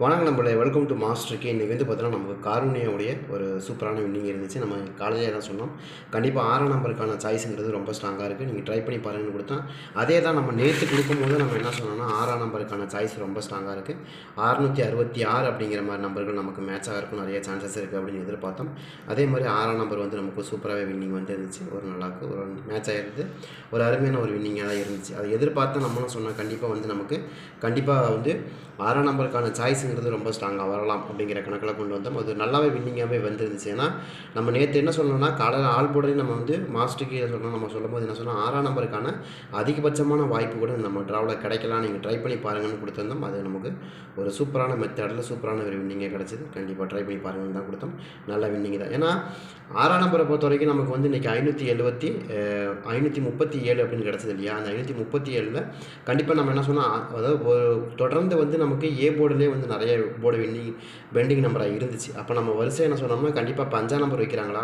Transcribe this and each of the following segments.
வணக்கம் நம்மளே welcome to மாஸ்டருக்கு இன்றைக்கி வந்து பார்த்தீங்கன்னா நமக்கு காரூனியாவுடைய ஒரு சூப்பரான வின்னிங் இருந்துச்சு. நம்ம காலேஜே தான் சொன்னோம். கண்டிப்பாக ஆறாம் நம்பருக்கான சாய்ஸுங்கிறது ரொம்ப ஸ்ட்ராங்காக இருக்குது நீங்கள் ட்ரை பண்ணி பாருங்கன்னு கொடுத்தா அதே தான் நம்ம நேற்று கொடுக்கும்போது நம்ம என்ன சொன்னோம்னா ஆறாம் நம்பருக்கான சாய்ஸ் ரொம்ப ஸ்ட்ராங்காக இருக்குது அறுநூற்றி அறுபத்தி ஆறு அப்படிங்கிற மாதிரி நம்பர்கள் நமக்கு மேட்ச் ஆகிறதுக்கும் நிறைய சான்சஸ் இருக்குது அப்படின்னு எதிர்பார்த்தோம். அதே மாதிரி ஆறாம் நம்பர் வந்து நமக்கு சூப்பராகவே வின்னிங் வந்து இருந்துச்சு. ஒரு நல்லாக்கு ஒரு மேட்ச் ஆகிருந்து ஒரு அருமையான ஒரு வின்னிங்காக தான் இருந்துச்சு. அதை எதிர்பார்த்து நம்மளும் சொன்னால் கண்டிப்பாக வந்து நமக்கு கண்டிப்பாக வந்து ஆறாம் நம்பருக்கான சாய்ஸ் சாய்ஸுங்கிறது ரொம்ப ஸ்ட்ராங்காக வரலாம் அப்படிங்கிற கணக்கில் கொண்டு வந்தோம். அது நல்லாவே வின்னிங்காகவே வந்துருந்துச்சு. ஏன்னா நம்ம நேற்று என்ன சொல்லணும்னா காலையில் ஆல் போர்டையும் நம்ம வந்து மாஸ்டருக்கு இதை சொல்லணும். நம்ம சொல்லும்போது என்ன சொன்னால் ஆறாம் நம்பருக்கான அதிகபட்சமான வாய்ப்பு கூட நம்ம ட்ராவலில் கிடைக்கலாம் நீங்கள் ட்ரை பண்ணி பாருங்கன்னு கொடுத்துருந்தோம். அது நமக்கு ஒரு சூப்பரான மெத்தடில் சூப்பரான ஒரு வின்னிங்கே கிடச்சிது. கண்டிப்பாக ட்ரை பண்ணி பாருங்கன்னு தான் கொடுத்தோம். நல்ல வின்னிங் தான். ஏன்னா ஆறாம் நம்பரை பொறுத்த வரைக்கும் நமக்கு வந்து இன்றைக்கி ஐநூற்றி எழுபத்தி ஐநூற்றி முப்பத்தி ஏழு அப்படின்னு கிடச்சது இல்லையா? அந்த ஐநூற்றி முப்பத்தி ஏழில் கண்டிப்பாக நம்ம என்ன சொன்னால் அதாவது ஒரு தொடர்ந்து வந்து நமக்கு ஏ போர்டுலேயே வந்து நிறைய போர்டு வெண்டிங் பெண்டிங் நம்பராக இருந்துச்சு. அப்போ நம்ம வரிசை என்ன சொன்னோம்னா கண்டிப்பாக இப்போ அஞ்சாம் நம்பர் வைக்கிறாங்களா?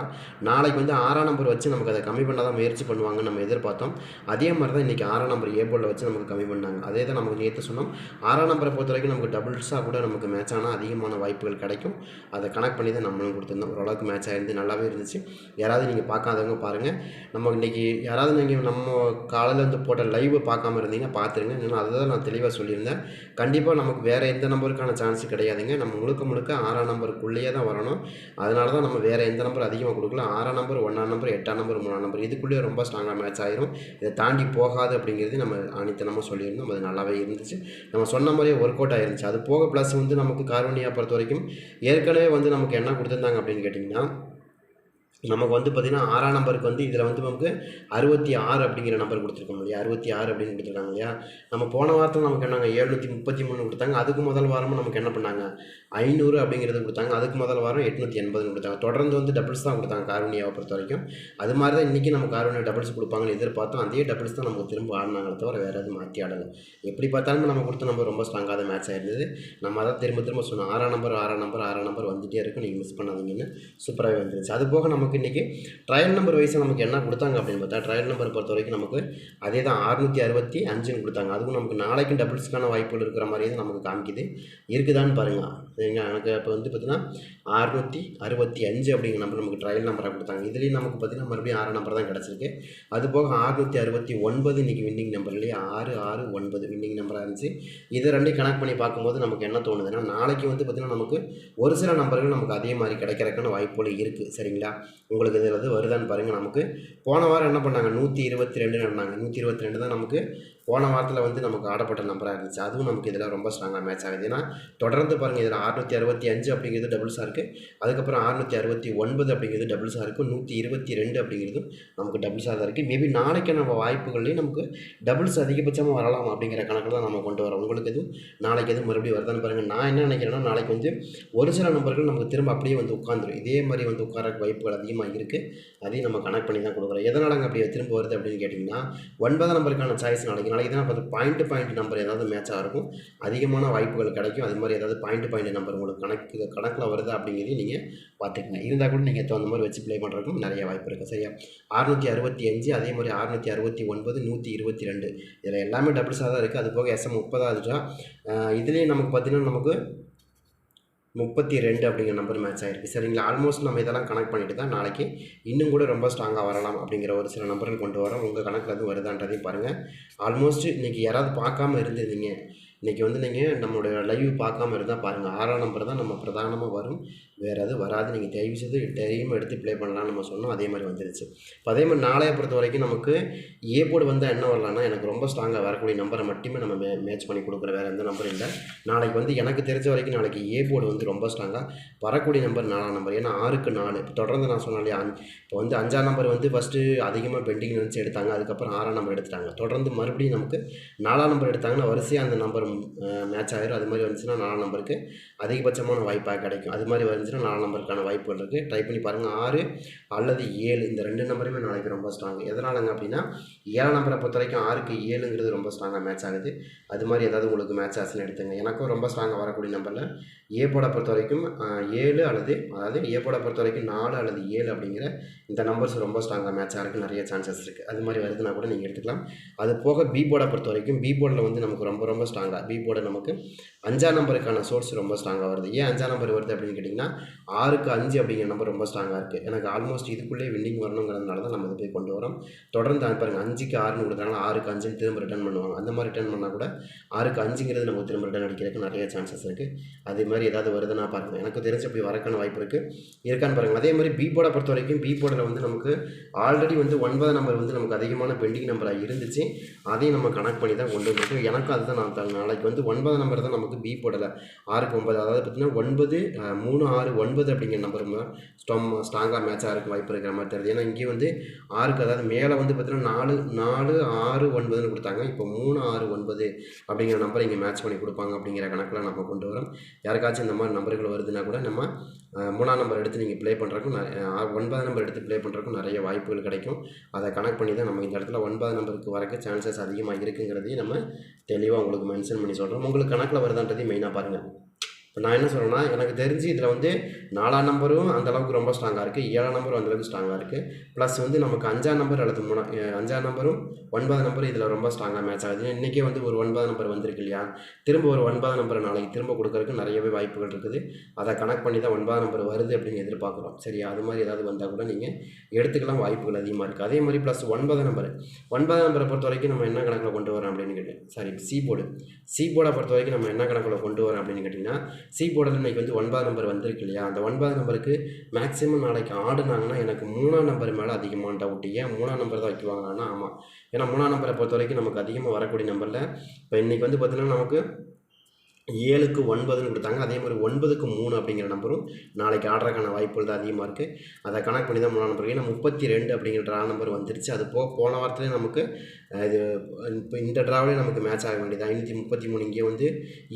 நாளைக்கு வந்து ஆறாம் நம்பர் வச்சு நமக்கு அதை கம்மி பண்ணால் தான் முயற்சி பண்ணுவாங்கன்னு நம்ம எதிர்பார்த்தோம். அதே மாதிரி தான் இன்றைக்கி ஆறாம் நம்பர் ஏ போர்டில் வச்சு நமக்கு கம்மி பண்ணாங்க. அதே தான் நமக்கு நேற்று சொன்னோம். ஆறாம் நம்பரை பொறுத்த வரைக்கும் நமக்கு டபுள்ஸாக கூட நமக்கு மேட்ச் ஆனால் அதிகமான வாய்ப்புகள் கிடைக்கும். அதை கனெக்ட் பண்ணி தான் நம்மளும் கொடுத்துருந்தோம். ஓரளவுக்கு மேட்ச் ஆகிருந்து நல்லாவே இருந்துச்சு. யாராவது நீங்கள் பார்க்காதவங்க பாருங்கள் நம்ம இன்றைக்கி யாராவது நீங்கள் நம்ம காலையில் வந்து போட்ட லைவ் பார்க்காம இருந்தீங்கன்னா பார்த்துருங்க இன்னும் அதை தான் நான் தெளிவாக சொல்லியிருந்தேன். கண்டிப்பாக நமக்கு வேறு எந்த நம்பருக்கான சான்ஸ் கிடையாதுங்க. நம்ம முழுக்க முழுக்க ஆறாம் நம்பருக்குள்ளேயே தான் வரணும். அதனால தான் நம்ம வேறு எந்த நம்பர் அதிகமாக கொடுக்கல ஆறாம் நம்பர் ஒன்றாம் நம்பர் எட்டாம் நம்பர் மூணாம் நம்பர். இதுக்குள்ளேயே ரொம்ப ஸ்ட்ராங்காக மேட்ச் ஆயிரும். இதை தாண்டி போகாது அப்படிங்கிறது நம்ம அனைத்தனமாக சொல்லியிருந்தோம். அது நல்லாவே இருந்துச்சு. நம்ம சொன்ன மாதிரியே ஒர்க் அவுட் ஆயிருந்துச்சு. அது போக ப்ளஸ் வந்து நமக்கு கார்பனியாக பொறுத்த வரைக்கும் ஏற்கனவே வந்து நமக்கு என்ன கொடுத்துருந்தாங்க அப்படின்னு கேட்டிங்கன்னா நமக்கு வந்து பார்த்திங்கன்னா ஆறாம் நம்பருக்கு வந்து இதில் வந்து நமக்கு அறுபத்தி ஆறு அப்படிங்கிற நம்பர் கொடுத்துருக்கோம் இல்லையா? அறுபத்தி ஆறு அப்படின்னு கொடுத்துருக்காங்க இல்லையா? நம்ம போன வாரத்தில் நமக்கு என்னங்க? எழுநூற்றி முப்பத்தி மூணு கொடுத்தாங்க. அதுக்கு முதல் வாரமும் நமக்கு என்ன பண்ணாங்க? ஐநூறு அப்படிங்கிறது கொடுத்தாங்க. அதுக்கு முதல் வாரம் எட்நூற்றி எண்பதுன்னு கொடுத்தாங்க. தொடர்ந்து வந்து டபுள்ஸ் தான் கொடுத்தாங்க கார்வனியாவை பொறுத்த வரைக்கும். அது மாதிரி தான் இன்றைக்கி நம்ம கார்வனியா டபுள்ஸ் கொடுப்பாங்கன்னு எதிர்பார்த்தோம். அதே டபுள்ஸ் தான் நமக்கு திரும்ப ஆடினாங்களே தவிர வேறு எதுவும் மாற்றி ஆடலை. எப்படி பார்த்தாலும் நம்ம கொடுத்த நம்பர் ரொம்ப ஸ்ட்ராங்காக மேட்ச் ஆயிருந்தது. நம்ம அதான் திரும்ப திரும்ப சொன்னோம். ஆறாம் நம்பர் ஆறாம் நம்பர் ஆறாம் நம்பர் வந்துகிட்டே இருக்கும். நீங்கள் மிஸ் பண்ணாதீங்கன்னு சூப்பராகவே வந்துருச்சு. அது போக நமக்கு இன்றைக்கி ட்ரையல் நம்பர் வைஸாக நமக்கு என்ன கொடுத்தாங்க அப்படின்னு பார்த்தா ட்ரையல் நம்பர் பொறுத்த வரைக்கும் நமக்கு அதே தான் அறுநூற்றி அறுபத்தி அஞ்சுன்னு கொடுத்தாங்க. அதுவும் நமக்கு நாளைக்கும் டபுள்ஸ்க்கான வாய்ப்புகள் இருக்கிற மாதிரியே தான் நமக்கு காமிக்குது. இருக்குதான்னு பாருங்கள் சரிங்களா? எனக்கு இப்போ வந்து பார்த்தீங்கன்னா அறுநூற்றி அறுபத்தி அஞ்சு அப்படிங்கிற நம்பர் நமக்கு ட்ரையல் நம்பராக கொடுத்தாங்க. இதுலேயும் நமக்கு பார்த்தீங்கன்னா மறுபடியும் ஆறு நம்பர் தான் கிடச்சிருக்கு. அது போக அறுநூற்றி அறுபத்தி ஒன்பது இன்றைக்கி வின்னிங் நம்பர் இல்லையா? ஆறு ஆறு ஒன்பது வின்னிங் நம்பராக இருந்துச்சு. இதை ரெண்டையும் கனெக்ட் பண்ணி பார்க்கும்போது நமக்கு என்ன தோணுதுன்னா நாளைக்கு வந்து பார்த்திங்கன்னா நமக்கு ஒரு சில நம்பர்கள் நமக்கு அதே மாதிரி கிடைக்கிறதுக்கான வாய்ப்புகள் இருக்குது சரிங்களா? உங்களுக்கு இதில் வந்து வருதான்னு பாருங்கள் நமக்கு போன வாரம் என்ன பண்ணாங்க? நூற்றி இருபத்தி ரெண்டு நடந்தாங்க நூற்றி இருபத்தி ரெண்டு தான் நமக்கு போன வாரத்தில் வந்து நமக்கு ஆடப்பட்ட நம்பராக இருந்துச்சு. அதுவும் நமக்கு இதில் ரொம்ப ஸ்ட்ராங்காக மேட்ச் ஆகுது. ஏன்னா தொடர்ந்து பாருங்கள் இதில் அறுநூற்றி அறுபத்தி அஞ்சு அப்படிங்கிறது டபுள்ஸாக இருக்குது அதுக்கப்புறம் அறுநூற்றி அறுபத்தி ஒன்பது அப்படிங்கிறது டபுள்ஸாக இருக்கும் நூற்றி இருபத்தி ரெண்டு அப்படிங்கிறதும் நமக்கு டபுள்ஸாக தான் இருக்குது மேபி நாளைக்கு நம்ம வாய்ப்புகள்லேயும் நமக்கு டபுள்ஸ் அதிகபட்சமாக வரலாம் அப்படிங்கிற கணக்கில் தான் நம்ம கொண்டு வரோம். உங்களுக்கு எதுவும் நாளைக்கு எதுவும் மறுபடியும் வருதான்னு பாருங்கள் நான் என்ன நினைக்கிறேன்னா நாளைக்கு வந்து ஒரு சில நம்பர்கள் நமக்கு திரும்ப அப்படியே வந்து உட்காந்துரும் இதே மாதிரி வந்து உட்கார வாய்ப்புகள் அதிகமாக இருக்குது அதையும் நம்ம கனெக்ட் பண்ணி தான் கொடுக்குறோம். எதனாலங்க அப்படி திரும்ப வருது அப்படின்னு கேட்டிங்கன்னா ஒன்பதாம் நம்பருக்கான சாய்ஸ் நாளைக்கு. நாளைக்கு தான் பார்த்து பாயிண்ட் பாயிண்ட் நம்பர் ஏதாவது மேட்சாக இருக்கும். அதிகமான வாய்ப்புகள் கிடைக்கும். அது மாதிரி ஏதாவது பாயிண்ட் பாயிண்ட் நம்பர் உங்களுக்கு கணக்கு கணக்கில் வருதா அப்படிங்கிறதையும் நீங்கள் பார்த்துக்கங்க. இருந்தால் கூட நீங்கள் தகுந்த மாதிரி வச்சு ப்ளே பண்ணுறதுக்கும் நிறைய வாய்ப்பு இருக்குது சரியா? அறுநூற்றி அறுபத்தி அஞ்சு அதே மாதிரி அறுநூற்றி அறுபத்தி ஒன்பது நூற்றி இருபத்தி ரெண்டு. இதில் எல்லாமே டபுள்ஸாக தான் இருக்குது அது போக எஸ்எம் முப்பதாவதுட்டா இதுலேயும் நமக்கு பார்த்திங்கன்னா நமக்கு முப்பத்தி ரெண்டு அப்படிங்கிற நம்பர் மேட்ச் ஆகிருக்கு சரிங்களா? ஆல்மோஸ்ட் நம்ம இதெல்லாம் கனெக்ட் பண்ணிட்டு தான் நாளைக்கு இன்னும் கூட ரொம்ப ஸ்ட்ராங்காக வரலாம் அப்படிங்கிற ஒரு சில நம்பர்கள் கொண்டு வரோம். உங்கள் கணக்கில் எதுவும் வருதான்றதையும் பாருங்கள் ஆல்மோஸ்ட் இன்றைக்கி யாராவது பார்க்காம இருந்திருந்தீங்க. இன்றைக்கி வந்து நீங்கள் நம்மளுடைய லைவ் பார்க்காம இருந்தால் பாருங்கள் ஆறாம் நம்பர் தான் நம்ம பிரதானமாக வரும். வேறு எதுவும் வராது. நீங்கள் தயவு செய்து டைம் எடுத்து ப்ளே பண்ணலாம்னு நம்ம சொன்னோம். அதே மாதிரி வந்துருச்சு. இப்போ அதே மாதிரி நாளைய பொறுத்த வரைக்கும் நமக்கு ஏ போர்டு வந்தால் என்ன வரலான்னா எனக்கு ரொம்ப ஸ்ட்ராங்காக வரக்கூடிய நம்பரை மட்டுமே நம்ம மே மேட்ச் பண்ணி கொடுக்குற வேறு எந்த நம்பரும் இல்லை. நாளைக்கு வந்து எனக்கு தெரிஞ்ச வரைக்கும் நாளைக்கு ஏ போர்டு வந்து ரொம்ப ஸ்ட்ராங்காக வரக்கூடிய நம்பர் நாலாம் நம்பர் ஏன்னா ஆறுக்கு நாலு. இப்போ தொடர்ந்து நான் சொன்னேன் இல்லையா? இப்போ வந்து அஞ்சாம் நம்பர் வந்து ஃபஸ்ட்டு அதிகமாக பெண்டிங் நினச்சி எடுத்தாங்க. அதுக்கப்புறம் ஆறாம் நம்பர் எடுத்துட்டாங்க. தொடர்ந்து மறுபடியும் நமக்கு நாலாம் நம்பர் எடுத்தாங்கன்னா வரிசையாக அந்த நம்பர் மேட்ச் ஆகிரும் அது மாதிரி வந்துச்சுன்னா நாலு நம்பருக்கு அதிகபட்சமான வாய்ப்பாக கிடைக்கும். அது மாதிரி வந்துச்சுன்னா நாலு நம்பருக்கான வாய்ப்புகள் இருக்குது ட்ரை பண்ணி பாருங்கள் ஆறு அல்லது ஏழு இந்த ரெண்டு நம்பருமே நாளைக்கு ரொம்ப ஸ்ட்ராங் எதனாலங்க அப்படின்னா ஏழு நம்பரை பொறுத்த வரைக்கும் ஆறுக்கு ஏழுங்கிறது ரொம்ப ஸ்ட்ராங்காக மேட்ச் ஆகுது. அது மாதிரி ஏதாவது உங்களுக்கு மேட்ச் ஆச்சுன்னு எடுத்துங்க எனக்கும் ரொம்ப ஸ்ட்ராங்காக வரக்கூடிய நம்பரில் ஏ போட பொறுத்த வரைக்கும் ஏழு அல்லது அதாவது ஏ போட பொறுத்த வரைக்கும் நாலு அல்லது ஏழு அப்படிங்கிற இந்த நம்பர்ஸ் ரொம்ப ஸ்ட்ராங்காக மேட்ச் ஆகிறதுக்கு நிறைய சான்சஸ் இருக்குது அது மாதிரி வருதுன்னா கூட நீங்கள் எடுத்துக்கலாம். அது போக பி போர்டை பொறுத்த வரைக்கும் பி போர்டில் வந்து நமக்கு ரொம்ப ரொம்ப ஸ்ட்ராங்காக ஸ்ட்ராங்காக பி போர்டு நமக்கு. அஞ்சாம் நம்பருக்கான சோர்ஸ் ரொம்ப ஸ்ட்ராங்காக வருது. ஏன் அஞ்சாம் நம்பர் வருது அப்படின்னு கேட்டிங்கன்னா ஆறுக்கு அஞ்சு அப்படிங்கிற நம்பர் ரொம்ப ஸ்ட்ராங்காக இருக்குது எனக்கு ஆல்மோஸ்ட் இதுக்குள்ளே வின்னிங் வரணுங்கிறதுனால தான் நம்ம இது போய் கொண்டு வரோம். தொடர்ந்து பாருங்கள் அஞ்சுக்கு ஆறுன்னு கொடுக்குறாங்க. ஆறுக்கு அஞ்சுன்னு திரும்ப ரிட்டர்ன் பண்ணுவாங்க. அந்த மாதிரி ரிட்டர்ன் பண்ணால் கூட ஆறுக்கு அஞ்சுங்கிறது நம்ம திரும்ப ரிட்டர்ன் அடிக்கிறதுக்கு நிறைய சான்சஸ் இருக்குது அதே மாதிரி ஏதாவது வருதுன்னா பாருங்கள் எனக்கு தெரிஞ்ச அப்படி வரக்கான வாய்ப்பு இருக்குது இருக்கான்னு பாருங்கள் அதே மாதிரி பி போர்டை பொறுத்த வரைக்கும் பி போர்டில் வந்து நமக்கு ஆல்ரெடி வந்து ஒன்பது நம்பர் வந்து நமக்கு அதிகமான பெண்டிங் நம்பராக இருந்துச்சு. அதையும் நம்ம கனெக்ட் பண்ணி தான் கொண்டு வந்திருக்கோம். எனக்கும் அதுதான் நான் நாளைக்கு வந்து ஒன்பது நம்பர் தான் நமக்கு பி போடலை. ஆறுக்கு ஒன்பது அதாவது பார்த்திங்கன்னா ஒன்பது மூணு ஆறு ஒன்பது அப்படிங்கிற நம்பர் ஸ்ட்ராங் ஸ்ட்ராங்காக மேட்சாக இருக்கும் வாய்ப்பு இருக்கிற மாதிரி தெரியுது. ஏன்னா இங்கே வந்து ஆறுக்கு அதாவது மேலே வந்து பார்த்திங்கன்னா நாலு நாலு ஆறு ஒன்பதுன்னு கொடுத்தாங்க. இப்போ மூணு ஆறு ஒன்பது அப்படிங்கிற நம்பரை இங்கே மேட்ச் பண்ணி கொடுப்பாங்க அப்படிங்கிற கணக்கில் நம்ம கொண்டு வரோம். யாருக்காச்சும் இந்த மாதிரி நம்பர்கள் வருதுன்னா கூட நம்ம மூணாம் நம்பர் எடுத்து நீங்கள் ப்ளே பண்ணுறக்கும் ஒன்பதாம் நம்பர் எடுத்து ப்ளே பண்ணுறக்கும் நிறைய வாய்ப்புகள் கிடைக்கும். அதை கனெக்ட் பண்ணி தான் நம்ம இந்த இடத்துல ஒன்பது நம்பருக்கு வரக்கு சான்சஸ் அதிகமாக இருக்குங்கிறதையும் நம்ம தெளிவாக உங்களுக்கு மென்ஷன் பண்ணி சொல்கிறோம் உங்களுக்கு கணக்கில் வருதான்றதையும் மெயினாக பாருங்கள் நான் என்ன சொல்கிறேன்னா எனக்கு தெரிஞ்சு இதில் வந்து நாலாம் நம்பரும் அந்தளவுக்கு ரொம்ப ஸ்ட்ராங்காக இருக்குது ஏழாம் நம்பரும் அந்தளவுக்கு ஸ்ட்ராங்காக இருக்குது ப்ளஸ் வந்து நமக்கு அஞ்சாம் நம்பர் அல்லது மூணா அஞ்சாம் நம்பரும் ஒன்பதாம் நம்பரும் இதில் ரொம்ப ஸ்ட்ராங்காக மேட்ச் ஆகுது. இன்றைக்கே வந்து ஒரு ஒன்பதாம் நம்பர் வந்திருக்கு இல்லையா? திரும்ப ஒரு ஒன்பதாம் நம்பரை நாளைக்கு திரும்ப கொடுக்கறதுக்கு நிறையவே வாய்ப்புகள் இருக்குது. அதை கனெக்ட் பண்ணி தான் ஒன்பதாம் நம்பர் வருது அப்படின்னு எதிர்பார்க்குறோம். சரி அது மாதிரி ஏதாவது வந்தால் கூட நீங்கள் எடுத்துக்கலாம் வாய்ப்புகள் அதிகமாக இருக்குது அதே மாதிரி ப்ளஸ் ஒன்பதாம் நம்பர் ஒன்பதாம் நம்பரை பொறுத்த வரைக்கும் நம்ம என்ன கணக்கில் கொண்டு வரோம் அப்படின்னு கேட்டேன் சாரி சி போர்டு சி போர்டை பொறுத்த வரைக்கும் நம்ம என்ன கணக்கில் கொண்டு வரோம் அப்படின்னு கேட்டிங்கன்னா சி போர்டில் இன்னைக்கு வந்து ஒன்பதாம் நம்பர் வந்திருக்கு இல்லையா? அந்த ஒன்பதாம் நம்பருக்கு மேக்ஸிமம் நாளைக்கு ஆடுனாங்கன்னா எனக்கு மூணாம் நம்பர் மேலே அதிகமான டவுட் ஏன் மூணாம் நம்பர் தான் வைக்குவாங்கன்னா ஆமாம் ஏன்னா மூணாம் நம்பரை பொறுத்த வரைக்கும் நமக்கு அதிகமாக வரக்கூடிய நம்பரில் இப்போ இன்றைக்கி வந்து பார்த்திங்கன்னா நமக்கு ஏழுக்கு ஒன்பதுன்னு கொடுத்தாங்க. அதே மாதிரி ஒன்பதுக்கு மூணு அப்படிங்கிற நம்பரும் நாளைக்கு ஆடுறதுக்கான வாய்ப்புகள் தான் அதிகமாக இருக்குது அதை கனெக்ட் பண்ணி தான் மூணு நம்பர். ஏன்னா முப்பத்தி ரெண்டு அப்படிங்கிற ட்ரா நம்பர் வந்துருச்சு. அது போக போன வாரத்துலேயே நமக்கு இது இப்போ இந்த ட்ராவிலே நமக்கு மேட்ச் ஆக வேண்டியது ஐநூற்றி முப்பத்தி மூணு இங்கே வந்து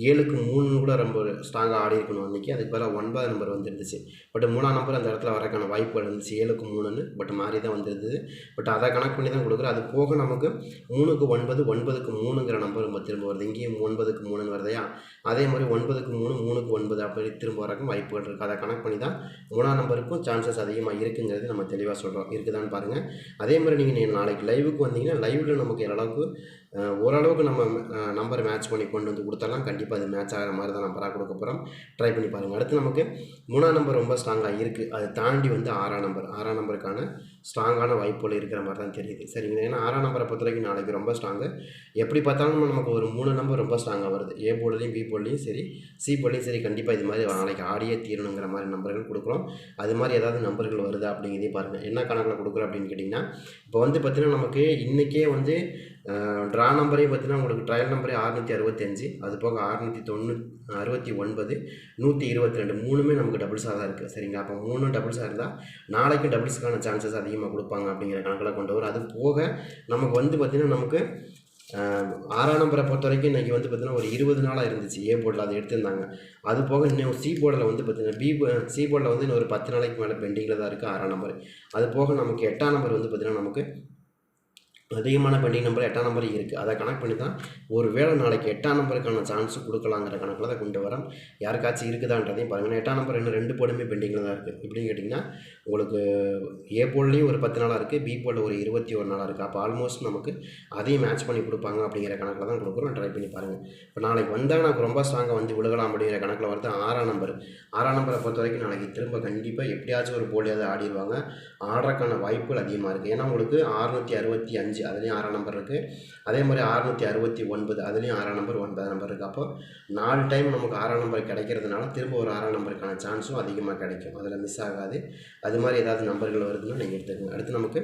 ஏழுக்கு மூணு கூட ரொம்ப ஸ்ட்ராங்காக ஆடி இருக்கணும் அன்றைக்கி அதுக்கு பதிலாக ஒன்பது நம்பர் வந்துருந்துச்சு. பட் மூணாம் நம்பர் அந்த இடத்துல வரக்கான வாய்ப்புகள் இருந்துச்சு. ஏழுக்கு மூணுன்னு பட் மாறி தான் வந்திருந்தது. பட் அதை கனெக்ட் பண்ணி தான் கொடுக்குறோம். அது போக நமக்கு மூணுக்கு ஒன்பது ஒன்பதுக்கு மூணுங்கிற நம்பர் நம்ம திரும்ப வருது. இங்கேயும் ஒன்பதுக்கு மூணுன்னு வருதையா அதே மாதிரி ஒன்பதுக்கு மூணு மூணுக்கு ஒன்பது அப்படி திரும்ப வரக்கும் வாய்ப்புகள் இருக்குது அதை கனெக்ட் பண்ணி தான் மூணாம் நம்பருக்கும் சான்சஸ் அதிகமாக இருக்குங்கிறது நம்ம தெளிவாக சொல்கிறோம் இருக்குதான்னு பாருங்கள் அதே மாதிரி நீங்கள் நாளைக்கு லைவுக்கு வந்தீங்கன்னா லைவில் நமக்கு ஓரளவுக்கு ஓரளவுக்கு நம்ம நம்பர் மேட்ச் பண்ணி கொண்டு வந்து கொடுத்தாலாம் கண்டிப்பாக அது மேட்ச் ஆகிற மாதிரி தான் நம்பராக கொடுக்க போகிறோம் ட்ரை பண்ணி பாருங்கள் அடுத்து நமக்கு மூணாம் நம்பர் ரொம்ப ஸ்ட்ராங்காக இருக்குது அதை தாண்டி வந்து ஆறாம் நம்பர் ஆறாம் நம்பருக்கான ஸ்ட்ராங்கான வாய்ப்புகள் இருக்கிற மாதிரி தான் தெரியுது. சரிங்களா? ஏன்னா ஆறாம் நம்பரை பொறுத்த வரைக்கும் நாளைக்கு ரொம்ப ஸ்ட்ராங்கு எப்படி பார்த்தாலும் நமக்கு ஒரு மூணு நம்பர் ரொம்ப ஸ்ட்ராங்காக வருது. ஏ போர்டுலையும் பி போர்டுலையும் சரி சி போர்டுலையும் சரி. கண்டிப்பாக இது மாதிரி நாளைக்கு ஆடியே தீரணுங்கிற மாதிரி நம்பர்கள் கொடுக்குறோம். அது மாதிரி ஏதாவது நம்பர்கள் வருதா அப்படிங்கிறதையும் பாருங்கள் என்ன கணக்கில் கொடுக்குறோம் அப்படின்னு கேட்டிங்கன்னா இப்போ வந்து பார்த்திங்கன்னா நமக்கு இன்றைக்கே வந்து ட்ரா நம்பரே பார்த்தீங்கன்னா உங்களுக்கு ட்ரையல் நம்பரே அறுநூற்றி அறுபத்தஞ்சு அது போக அறுநூற்றி தொண்ணூ அறுபத்தி ஒன்பது நூற்றி இருபத்தி ரெண்டு மூணுமே நமக்கு டபுள்ஸாக தான் இருக்குது சரிங்களா? அப்போ மூணு டபுள்ஸாக இருந்தால் நாளைக்கு டபுள்ஸுக்கான சான்சஸ் அதிகமாக கொடுப்பாங்க அப்படிங்கிற கணக்கில் கொண்டு வரும். அது போக நமக்கு வந்து பார்த்திங்கன்னா நமக்கு ஆறாம் நம்பரை பொறுத்த வரைக்கும் இன்றைக்கி வந்து பார்த்திங்கன்னா ஒரு இருபது நாளாக இருந்துச்சு. ஏ போர்டில் அதை எடுத்திருந்தாங்க. அது போக இன்னும் சி போர்டில் வந்து பார்த்திங்கன்னா பி சி போர்டில் வந்து இன்னும் ஒரு பத்து நாளைக்கு மேலே பெண்டிங்கில் தான் இருக்குது ஆறாம் நம்பர் அது போக நமக்கு எட்டாம் நம்பர் வந்து பார்த்திங்கன்னா நமக்கு அதிகமான பெண்டிங் நம்பர் எட்டாம் நம்பர் இருக்குது அதை கணக்கு பண்ணி தான் ஒரு வேளை நாளைக்கு எட்டாம் நம்பருக்கான சான்ஸ் கொடுக்கலாங்கிற கணக்கில் தான் கொண்டு வரோம் யாருக்காச்சும் இருக்குதான்றதையும் பாருங்கள் எட்டாம் நம்பர் இன்னும் ரெண்டு போர்டுமே பெண்டிங்கில் தான் இருக்குது எப்படின்னு கேட்டிங்கன்னா உங்களுக்கு ஏ போல்லையும் ஒரு பத்து நாளாக இருக்குது பி போர்டில் ஒரு இருபத்தி ஒரு நாளாக இருக்குது அப்போ ஆல்மோஸ்ட் நமக்கு அதையும் மேட்ச் பண்ணி கொடுப்பாங்க அப்படிங்கிற கணக்கில் தான் கொடுக்குறோம். ட்ரை பண்ணி பாருங்கள் இப்போ நாளைக்கு வந்தால் எனக்கு ரொம்ப ஸ்ட்ராங்காக வந்து விழுகலாம் அப்படிங்கிற கணக்கில் வருது ஆறாம் நம்பர். ஆறாம் நம்பரை பொறுத்த வரைக்கும் நாளைக்கு திரும்ப கண்டிப்பாக எப்படியாச்சும் ஒரு போலியாவது ஆடிடுவாங்க ஆடுறதுக்கான வாய்ப்புகள் அதிகமாக இருக்குது ஏன்னா உங்களுக்கு அறுநூற்றி அறுபத்தி அஞ்சு அதுலேயும் ஆறாம் நம்பர் இருக்குது அதே மாதிரி அறுநூற்றி அறுபத்தி ஒன்பது அதுலேயும் ஆறாம் நம்பர் ஒன்பதாம் நம்பர் இருக்குது அப்போ நாலு டைம் நமக்கு ஆறாம் நம்பர் கிடைக்கிறதுனால திரும்ப ஒரு ஆறாம் நம்பருக்கான சான்ஸும் அதிகமாக கிடைக்கும். அதில் மிஸ் ஆகாது. அது மாதிரி ஏதாவது நம்பர்கள் வருதுன்னா நீங்கள் எடுத்துக்கோங்க. அடுத்து நமக்கு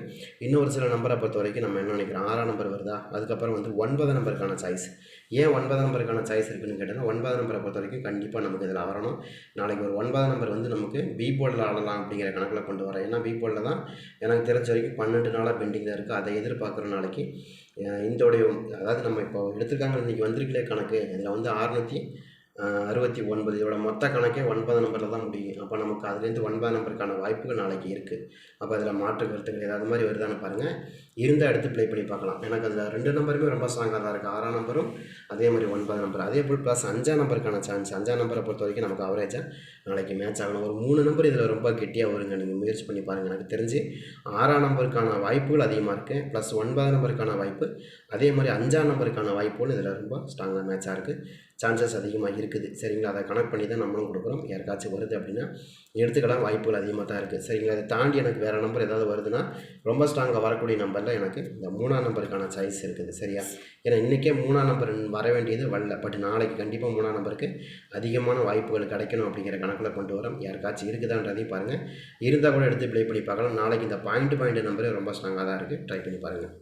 இன்னொரு சில நம்பரை பொறுத்த வரைக்கும் நம்ம என்ன நினைக்கிறோம்? ஆறாம் நம்பர் வருதா? அதுக்கப்புறம் வந்து ஒன்பதாம் நம்பருக்கான சாய்ஸ் ஏன் ஒன்பதாம் நம்பருக்கான சாய்ஸ் இருக்குன்னு கேட்டால் ஒன்பதாம் நம்பரை பொறுத்த வரைக்கும் கண்டிப்பாக நமக்கு இதில் வரணும். நாளைக்கு ஒரு ஒன்பதாம் நம்பர் வந்து நமக்கு பி போர்டில் ஆடலாம் அப்படிங்கிற கணக்கில் கொண்டு வரேன் ஏன்னா பி போர்டில் தான் எனக்கு தெரிஞ்ச வரைக்கும் பன்னெண்டு நாளாக பெண்டிங்கில் இருக்குது அதை எதிர்பார்க்குற நாளைக்கு. இந்தோடைய அதாவது நம்ம இப்போ எடுத்திருக்காங்க இன்றைக்கி வந்திருக்கலே கணக்கு. இதில் வந்து அறுநூற்றி அறுபத்தி ஒன்பது. இதோட மொத்த கணக்கே ஒன்பது நம்பரில் தான் முடியும். அப்போ நமக்கு அதுலேருந்து ஒன்பது நம்பருக்கான வாய்ப்புகள் நாளைக்கு இருக்குது அப்போ அதில் மாற்று கருத்துக்கள் ஏதாவது மாதிரி வருதான்னு பாருங்கள் இருந்தால் எடுத்து ப்ளே பண்ணி பார்க்கலாம். எனக்கு அதில் ரெண்டு நம்பருமே ரொம்ப ஸ்ட்ராங்காக தான் இருக்குது ஆறாம் நம்பரும் அதே மாதிரி ஒன்பது நம்பர் அதே போல் ப்ளஸ் அஞ்சாம் நம்பருக்கான சான்ஸ் அஞ்சாம் நம்பரை பொறுத்த வரைக்கும் நமக்கு அவரேஜாக நாளைக்கு மேட்ச் ஆகணும். ஒரு மூணு நம்பர் இதில் ரொம்ப கெட்டியாக வருங்க. நீங்கள் முயற்சி பண்ணி பாருங்கள் எனக்கு தெரிஞ்சு ஆறாம் நம்பருக்கான வாய்ப்புகள் அதிகமாக இருக்குது ப்ளஸ் ஒன்பதாம் நம்பருக்கான வாய்ப்பு. அதே மாதிரி அஞ்சாம் நம்பருக்கான வாய்ப்புகள் இதில் ரொம்ப ஸ்ட்ராங்காக மேட்சாக இருக்குது சான்சஸ் அதிகமாக இருக்குது. சரிங்களா? அதை கனெக்ட் பண்ணி தான் நம்மளும் கொடுக்குறோம். யாருக்காச்சும் வருது அப்படின்னா எடுத்துக்கலாம். வாய்ப்புகள் அதிகமாக தான் இருக்குது சரிங்களா? அதை தாண்டி எனக்கு வேறு நம்பர் ஏதாவது வருதுன்னா ரொம்ப ஸ்ட்ராங்காக வரக்கூடிய நம்பரில் எனக்கு இந்த மூணாம் நம்பருக்கான சாய்ஸ் இருக்குது சரியா? ஏன்னா இன்றைக்கே மூணாம் நம்பர் வர வேண்டியது வரல. பட் நாளைக்கு கண்டிப்பாக மூணாம் நம்பருக்கு அதிகமான வாய்ப்புகள் கிடைக்கணும் அப்படிங்கிற கணக்கில் கொண்டு வரோம். யாருக்காச்சும் இருக்குதான்றதையும் பாருங்கள் இருந்தால் கூட எடுத்து ப்ளே பண்ணி பார்க்கலாம். நாளைக்கு இந்த பாயிண்ட் பாயிண்ட் நம்பரே ரொம்ப ஸ்ட்ராங்காக தான் இருக்குது ட்ரை பண்ணி பாருங்கள்